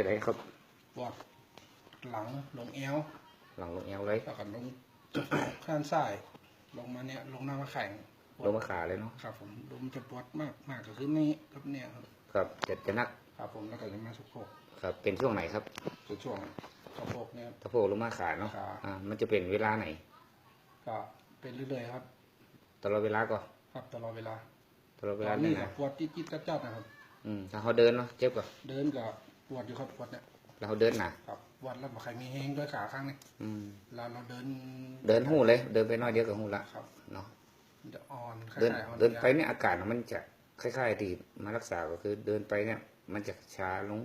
จะได้ครับปวดหลังลงเอวหลังลงเอวเลยแล้วก็ลงข้างซ้ายลงมาเนี่ยลงหน้ามาแข่งปวลดงมาขาเลยเนาะครับ ผมลมจะปวดมากมากก็คือนี่ครับเนี่ยครับครับจะจะนักครับผมแล้วก็จะมาสุกโคกครับเป็นช่วงไหนครับส่วนช่วงสะโพกเนี่ยตะโพกลงมาขาเนาะขาอ่ามันจะเป็นเวลาไหน ก็เป็นเรื่อยๆครับตลอดเวลาก็ครับตลอดเวลาตลอดเวตลาอนเนี่นี้ยก็นะปวดจิ๊ดๆจัดๆนะครับ อืมถ้าเขาเดินเนาะเจ็บก็เดินก็ ปวดอยู่ครับปวดเนี่ยแล้วเขาเดินหนาครับวันแล้วใครมีเฮงด้วยขาข้างนี้อืมเราเราเดิน เดินหูเลย เดินไปน้อยเดียวกับหูละครับเนาะมันจะอ่อนคเดินล้ายๆอ่อนเดินไปเนี่ยอาการมันจะคล้ายๆที่มารักษาก็คือ เดินไปเนี่ย มันจะช้าลง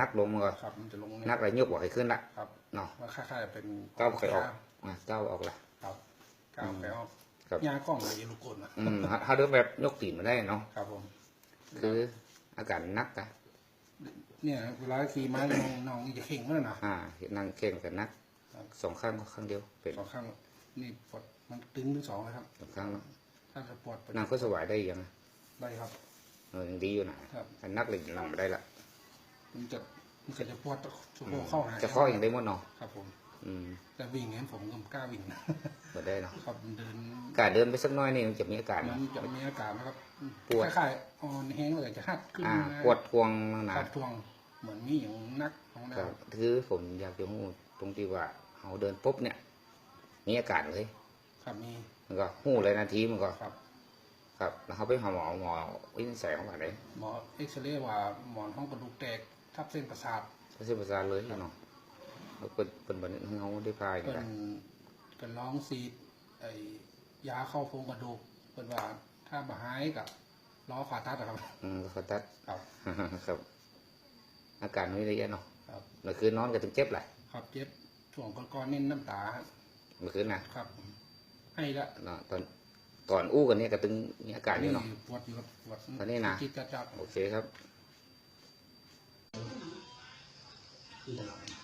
นักลงมันก็ครับมันจะลงนัเนี่ยกอะไรยกบอกให้ขึ้นละครับเนาะว่าคล้ายๆเป็นก้าวไปออกอะก้าวออกละครับก้าวไปออกครับยากล้องเลยลูกกลนะอืมถ้าเดินแบบยกตีนมาได้เนาะครับผมคืออาการนักอะ เนี่ยเวลาขี่ม้าน้องน้องจะเข่งมากนะอ่านั่งเข่งกันนักครับสองข้างก็ข้างเดียวเป็นสองข้างนี่ปวดมันตึงทั้งสองเลยครับสองข้างเนาะถ้าจะปวดนั่งก็สวายได้ยังอะได้ครับเออยังดีอยู่นะครับอันนักเลยนั่งไม่ได้ละมันจะมันก็จะปวดสุโขเข้าหาจะข้ออย่างได้หมดเนาะครับผมอืม แต่วิ่งเห็นผมก็ไม่กล้าวิ่งนะไม่ได้เนาะครับมันเดินการเดินไปสักหน้อยนี่มันจะมีอาการมัเนาะนจะมีอาการนะครับปวดคล้ายๆอ่อนแห้งเลยจะหัดขึ้นอ่านะปวดทวงหนาครับทวงเหมือนมีอย่างนักของคเรารับคือผมอยากจะพูดตรงที่ว่าเขาเดินปุ๊บเนี่ย มีอาการเลย ครับมีมันก็หู้เลยนาทีมันก็ครับครับแล้วเขาไปหาหมอหมอวินิจฉัยออกมาได้หมอเอ็กซเรย์ว่าหมอนห้องกระดูกแตกทับเส้นประสาทก็เส้นประสาทเลยเนาะแล้ว เป็นเป็นบันทึกให้เขาได้พายเป็นกันเป็นร้องซีดไอ้ยาเข้าโครงกระดูกเป็นว่าถ้าบ่หายกับล้อผ่าตัดอะครับ อืมก็เขาตัด ครับ ครับ อาการไม่ละเอียดเนาะครับ เมื่อคืนนอนก็ถึงเจ็บแหละครับเจ็บช่วงก่อนๆนี่น้ำตาครับเมื่อคืนนะ ครับ ให้ละเนาะตอนก่อนอู้กันเนี่ยก็ตึงมีอาการอยู่เนาะ ปวดอยู่ครับปวดตอนนี้นะ จิตจัดจัดโอเคครับตอนขึ้นหลังเดียวลงเขาที่แห้งกว่าหมูเนี่ยสบายเขาตีมันยอมลงขึ้นหลังขี่ก็เลยลงนอนเอาเอาหลังลงมาเลยใครเปิด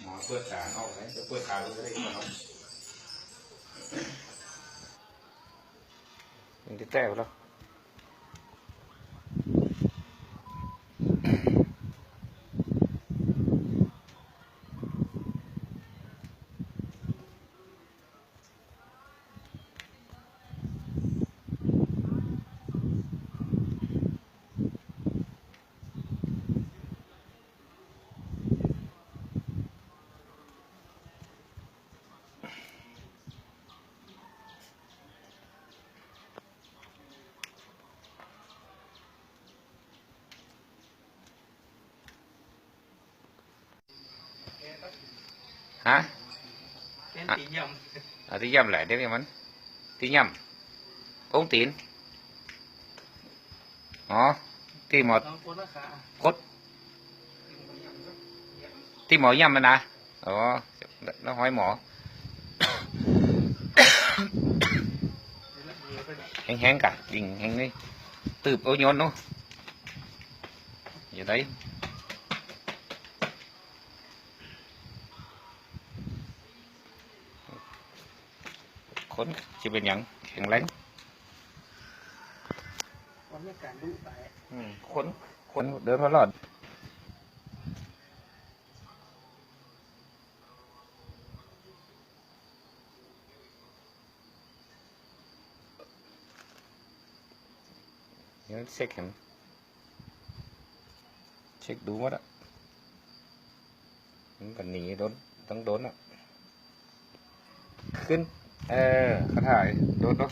หมอเปิดขาออกไหมจะเปิดขาลงก็ได้ก่อนเนาะมันจะแตกแล้วฮะเป็ นตีย à tí dâm lại đấy em anh tí nhầm ống tiền đó tí ำ một น้องคนละขา cốt tí mỏ nhầm anh à đó nó hỏi mỏ เดี๋ยวละเดี๋ยวไปละ hang hang cả đình hang đi từ ô nhón nó giờ đấy khốn chỉ bên nhận hàng lấy วันนี้การดูไปอืมคนคนเดินมาหลอดเดี๋ยวเช็คเห็นเช็คดูหมดอะมันกันหนีโดนต้องโดนอะ ขึ้น เออเขาถ่ายโดนเนาะ